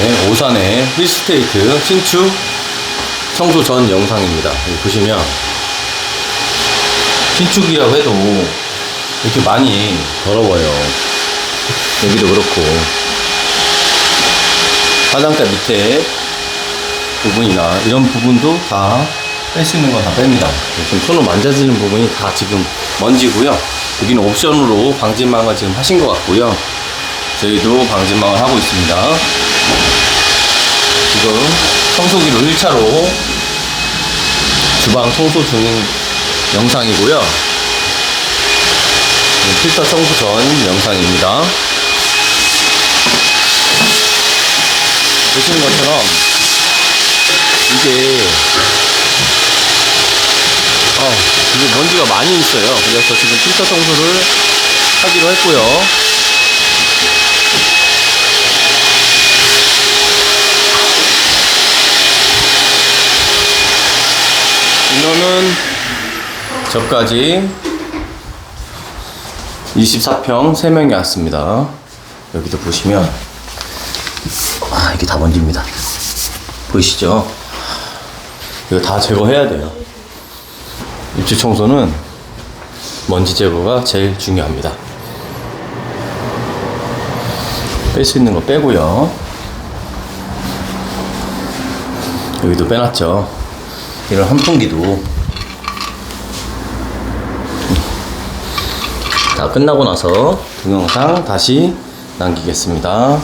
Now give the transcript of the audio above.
네, 오산의 힐스테이트 신축 청소 전 영상입니다. 보시면 신축이라고 해도 이렇게 많이 더러워요. 여기도 그렇고 화장대 밑에 부분이나 이런 부분도 다 뺄 수 있는 건 다 뺍니다. 지금 손으로 만져지는 부분이 다 지금 먼지고요. 여기는 옵션으로 방진망을 지금 하신 것 같고요. 저희도 방진망을 하고 있습니다. 지금 청소기로 1차로 주방 청소 중인 영상이고요. 필터 청소 전 영상입니다. 보시는 것처럼 이게 어, 이게 먼지가 많이 있어요. 그래서 지금 필터 청소를 하기로 했고요. 인원은 저까지 24평 3명이 왔습니다. 여기도 보시면 아 이게 다 먼지입니다. 보이시죠? 이거 다 제거해야 돼요. 입주 청소는 먼지 제거가 제일 중요합니다. 뺄 수 있는 거 빼고요. 여기도 빼놨죠. 이런 환풍기도 다 끝나고 나서 동영상 다시 남기겠습니다.